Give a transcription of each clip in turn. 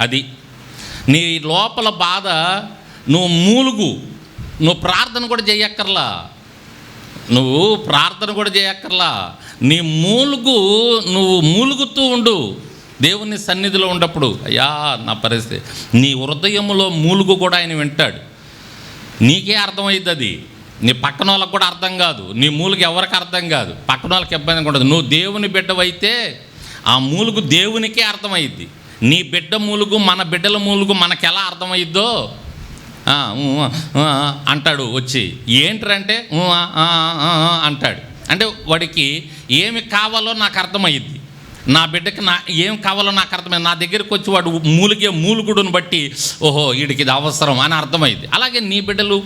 అది. నీ లోపల బాధ నువ్వు మూలుగు. నువ్వు ప్రార్థన కూడా చేయక్కర్లా. నువ్వు ప్రార్థన కూడా చేయక్కర్లా. నీ మూలుగు నువ్వు మూలుగుతూ ఉండు. దేవుని సన్నిధిలో ఉన్నప్పుడు అయ్యా నా పరిస్థితి. నీ హృదయంలో మూలుగు కూడా ఆయన వింటాడు. నీకే అర్థమైద్ది అది. నీ పక్కన వాళ్ళకి కూడా అర్థం కాదు. నీ మూలుగు ఎవరికి అర్థం కాదు. పక్కన వాళ్ళకి ఇబ్బంది ఉండదు. నువ్వు దేవుని బిడ్డవైతే ఆ మూలుగు దేవునికే అర్థమైద్ది. నీ బిడ్డ మూలుగు మన బిడ్డల మూలుగు మనకెలా ఎలా అర్థమైద్దో అంటాడు వచ్చి. ఏంటంటే అంటాడు. అంటే వాడికి ఏమి కావాలో నాకు అర్థమైద్ది నా బిడ్డకి నా ఏం కావాలో నాకు అర్థమైంది నా దగ్గరికి వచ్చి వాడు మూలిగే మూలుగుడును బట్టి ఓహో వీడికి ఇది అవసరం అని అర్థమైంది అలాగే నీ బిడ్డలు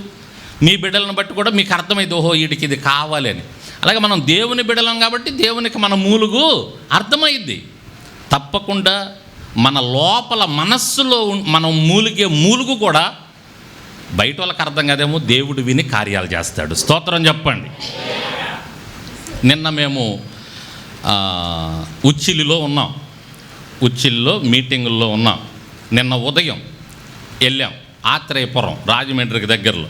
మీ బిడ్డలను బట్టి కూడా మీకు అర్థమైంది ఓహో వీడికి ఇది కావాలి అని. అలాగే మనం దేవుని బిడ్డలం కాబట్టి దేవునికి మన మూలుగు అర్థమైద్ది తప్పకుండా మన లోపల మనస్సులో మనం మూలిగే మూలుగు కూడా బయట వాళ్ళకి అర్థం కాదేమో దేవుడు విని కార్యాలు చేస్తాడు. స్తోత్రం చెప్పండి. నిన్న మేము ఉచ్చిలిలో ఉన్నాం. ఉచ్చిలిలో మీటింగుల్లో ఉన్నాం. నిన్న ఉదయం వెళ్ళాం. ఆత్రేయపురం రాజమండ్రికి దగ్గరలో.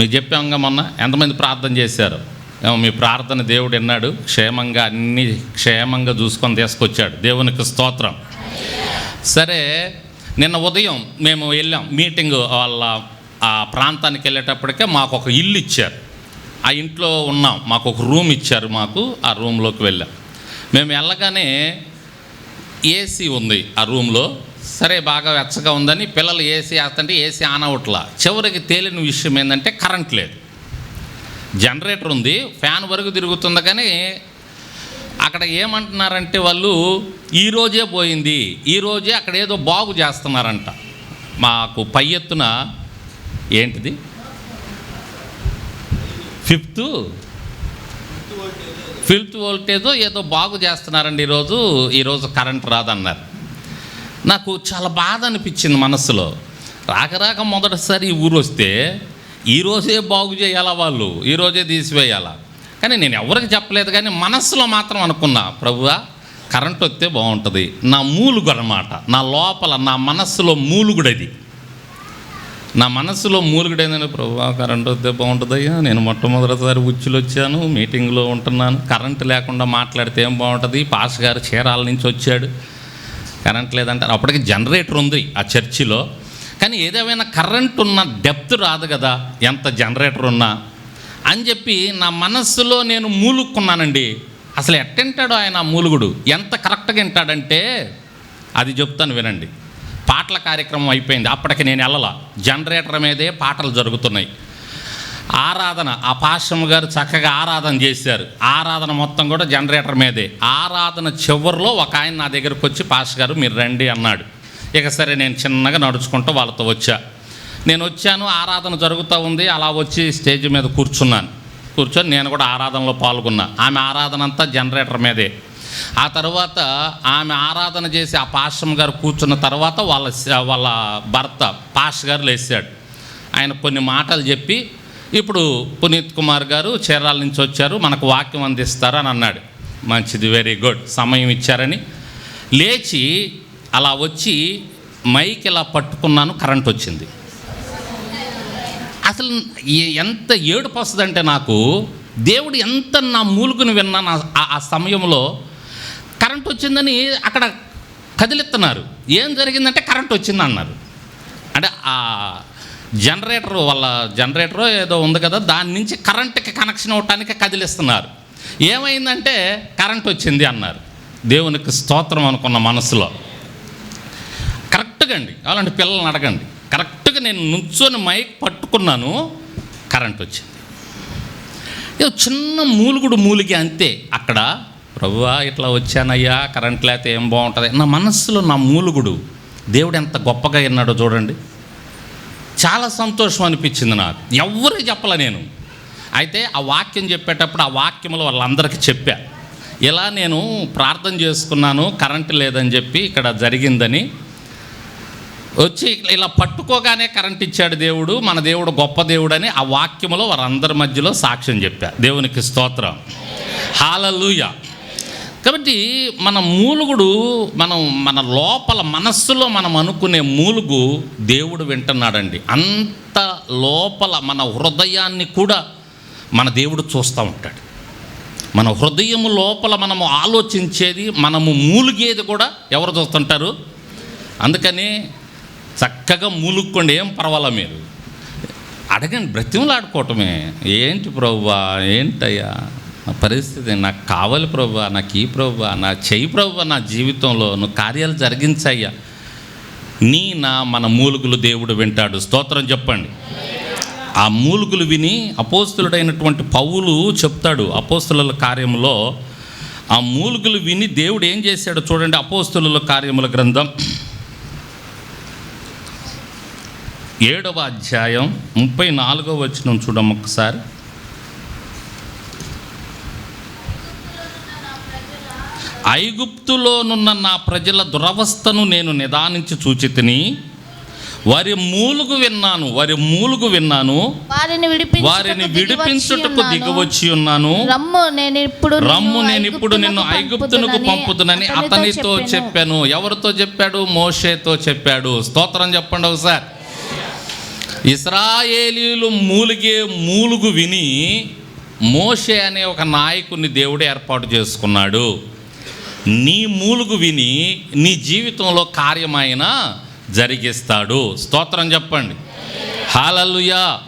మీకు చెప్పాంగా మొన్న ఎంతమంది ప్రార్థన చేశారు? ఏమో మీ ప్రార్థన దేవుడు విన్నాడు. క్షేమంగా అన్ని క్షేమంగా చూసుకొని తీసుకొచ్చాడు. దేవునికి స్తోత్రం. సరే నిన్న ఉదయం మేము వెళ్ళాం. మీటింగ్ వాళ్ళ ఆ ప్రాంతానికి వెళ్ళేటప్పటికే మాకు ఒక ఇల్లు ఇచ్చారు. ఆ ఇంట్లో ఉన్నాం. మాకు ఒక రూమ్ ఇచ్చారు మాకు. ఆ రూమ్లోకి వెళ్ళాం. మేము వెళ్ళగానే ఏసీ ఉంది ఆ రూమ్లో. సరే బాగా వెచ్చగా ఉందని పిల్లలు ఏసీ వేస్తుంటే ఏసీ ఆన్ అవట్లా చివరికి తేలిన విషయం ఏంటంటే కరెంట్ లేదు. జనరేటర్ ఉంది. ఫ్యాన్ వరకు తిరుగుతుంది కానీ అక్కడ ఏమంటున్నారంటే వాళ్ళు ఈరోజే పోయింది ఈరోజే అక్కడ ఏదో బాగు చేస్తున్నారంట. మాకు పై ఎత్తున ఏంటిది? ఫిఫ్త్. ఫిఫ్త్ వోల్టేజో ఏదో బాగు చేస్తున్నారండి ఈరోజు ఈరోజు కరెంట్ రాదన్నారు. నాకు చాలా బాధ అనిపించింది మనసులో. రాక రాక మొదటిసారి ఈ ఊరు వస్తే ఈరోజే బాగు చేయాలా వాళ్ళు? ఈరోజే తీసివేయాలా? కానీ నేను ఎవరికి చెప్పలేదు కానీ మనస్సులో మాత్రం అనుకున్నా ప్రభువా కరెంట్ వస్తే బాగుంటుంది. నా మూలుగు అనమాట నా లోపల నా మనస్సులో మూలుగుడది. నా మనస్సులో మూలుగుడైందని ప్రభువా ప్రభు కరెంట్ వస్తే బాగుంటుందయ్యా. నేను మొట్టమొదటిసారి ఉచ్చులు వచ్చాను మీటింగ్లో ఉంటున్నాను. కరెంట్ లేకుండా మాట్లాడితే ఏం బాగుంటుంది? పాస్ గారు చీరాల నుంచి వచ్చాడు. కరెంట్ లేదంటారు. అప్పటికి జనరేటర్ ఉంది ఆ చర్చిలో. కానీ ఏదేమైనా కరెంట్ ఉన్న డెప్త్ రాదు కదా. ఎంత జనరేటర్ ఉన్నా అని చెప్పి నా మనస్సులో నేను మూలుక్కున్నానండి. అసలు ఎట్టంటాడు ఆయన మూలుగుడు? ఎంత కరెక్ట్గా వింటాడంటే అది చెప్తాను వినండి. పాటల కార్యక్రమం అయిపోయింది. అప్పటికి నేను వెళ్ళలా జనరేటర్ మీదే పాటలు జరుగుతున్నాయి. ఆరాధన. ఆ పాశ్రమ గారు చక్కగా ఆరాధన చేశారు. ఆరాధన మొత్తం కూడా జనరేటర్ మీదే. ఆరాధన చివరిలో ఒక ఆయన నా దగ్గరకు వచ్చి పాస్ గారు మీరు రండి అన్నాడు. ఇక సరే నేను చిన్నగా నడుచుకుంటూ వాళ్ళతో వచ్చా. నేను వచ్చాను ఆరాధన జరుగుతూ ఉంది అలా వచ్చి స్టేజ్ మీద కూర్చున్నాను. కూర్చొని నేను కూడా ఆరాధనలో పాల్గొన్నా. ఆమె ఆరాధన అంతా జనరేటర్ మీదే. ఆ తర్వాత ఆమె ఆరాధన చేసి ఆ పాషం గారు కూర్చున్న తర్వాత వాళ్ళ వాళ్ళ భర్త పాష్ గారు లేచాడు. ఆయన కొన్ని మాటలు చెప్పి ఇప్పుడు పునీత్ కుమార్ గారు చీరాల నుంచి వచ్చారు మనకు వాక్యం అందిస్తారు? అని అన్నాడు. మంచిది వెరీ గుడ్ సమయం ఇచ్చారని. లేచి అలా వచ్చి మైక్ ఇలా పట్టుకున్నాను కరెంట్ వచ్చింది. అసలు ఎంత ఏడుపు వస్తుందంటే నాకు దేవుడు ఎంత నా మూలుగుని విన్నాను ఆ- ఆ సమయంలో కరెంట్ వచ్చిందని అక్కడ కదిలిస్తున్నారు. ఏం జరిగిందంటే కరెంట్ వచ్చింది అన్నారు అంటే ఆ జనరేటర్ వాళ్ళ జనరేటర్ ఏదో ఉంది కదా దాని నుంచి కరెంట్కి కనెక్షన్ అవ్వటానికి కదిలిస్తున్నారు. ఏమైందంటే కరెంట్ వచ్చింది అన్నారు. దేవునికి స్తోత్రం అనుకున్న మనసులో. కరెక్ట్గా అండి అలాంటి పిల్లల్ని అడగండి. కరెక్ట్గా నేను నుంచొని మైక్ పట్టుకున్నాను కరెంట్ వచ్చింది. ఏదో చిన్న మూలుగుడు మూలిగి అంతే. అక్కడ ప్రభువా ఇట్లా వచ్చానయ్యా కరెంట్ లేకపోతే ఏం బాగుంటుంది? నా మనస్సులో నా మూలుగుడు దేవుడు ఎంత గొప్పగా విన్నాడో చూడండి. చాలా సంతోషం అనిపించింది నాకు. ఎవరే చెప్పలే నేను. అయితే ఆ వాక్యం చెప్పేటప్పుడు ఆ వాక్యంలో వాళ్ళందరికీ చెప్పా. ఇలా నేను ప్రార్థన చేసుకున్నాను కరెంట్ లేదని చెప్పి ఇక్కడ జరిగిందని వచ్చి ఇలా పట్టుకోగానే కరెంట్ ఇచ్చాడు దేవుడు మన దేవుడు గొప్ప దేవుడు అని ఆ వాక్యములో వారందరి మధ్యలో సాక్ష్యం చెప్పారు. దేవునికి స్తోత్రం. హాలలుయ కాబట్టి మన మూలుగుడు మనం మన లోపల మనస్సులో మనం అనుకునే మూలుగు దేవుడు వింటున్నాడండి. అంత లోపల మన హృదయాన్ని కూడా మన దేవుడు చూస్తూ ఉంటాడు. మన హృదయము లోపల మనము ఆలోచించేది మనము మూలిగేది కూడా ఎవరు చూస్తుంటారు? అందుకని చక్కగా మూలుక్కోండి ఏం పర్వాలా మీరు? అడగండి బ్రతిమలాడుకోవటమే. ఏంటి ప్రభువా ఏంటయ్యా? నా పరిస్థితి నాకు కావాలి ప్రభువా నాకు ఈ ప్రభువా నా చెయ్యి ప్రభువా నా జీవితంలో నువ్వు కార్యాలు జరిగించయ్యా. నీ నా మన మూలుగులు దేవుడు వింటాడు. స్తోత్రం చెప్పండి. ఆ మూలుగులు విని అపోస్తులుడైనటువంటి పౌలు చెప్తాడు అపోస్తుల కార్యములో ఆ మూలుగులు విని దేవుడు ఏం చేశాడో చూడండి అపోస్తుల కార్యముల గ్రంథం. ఏడవ అధ్యాయం ముప్పై నాలుగవ వచనం చూడమ్మ ఒకసారి. ఐగుప్తులోనున్న నా ప్రజల దురవస్థను నేను నిదానించి చూచితిని వారి మూలుగు విన్నాను వారి మూలుగు విన్నాను వారిని విడిపించుటకు వారిని దిగివచ్చి విడిపించుటకు ఉన్నాను. దిగవచ్చి ఉన్నాను. రమ్ము నేను ఇప్పుడు రమ్ము నేను ఇప్పుడు నిన్ను ఐగుప్తునకు పంపుతునని అతనితో చెప్పాను. ఎవరితో చెప్పాడు? మోషేతో చెప్పాడు. స్తోత్రం చెప్పండి ఒకసారి. ఇస్రాయేలీలు మూలిగే మూలుగు విని మోషే అనే ఒక నాయకుని దేవుడు ఏర్పాటు చేసుకున్నాడు. నీ మూలుగు విని నీ జీవితంలో కార్యమైన జరిగిస్తాడు. స్తోత్రం చెప్పండి. హాలల్లుయా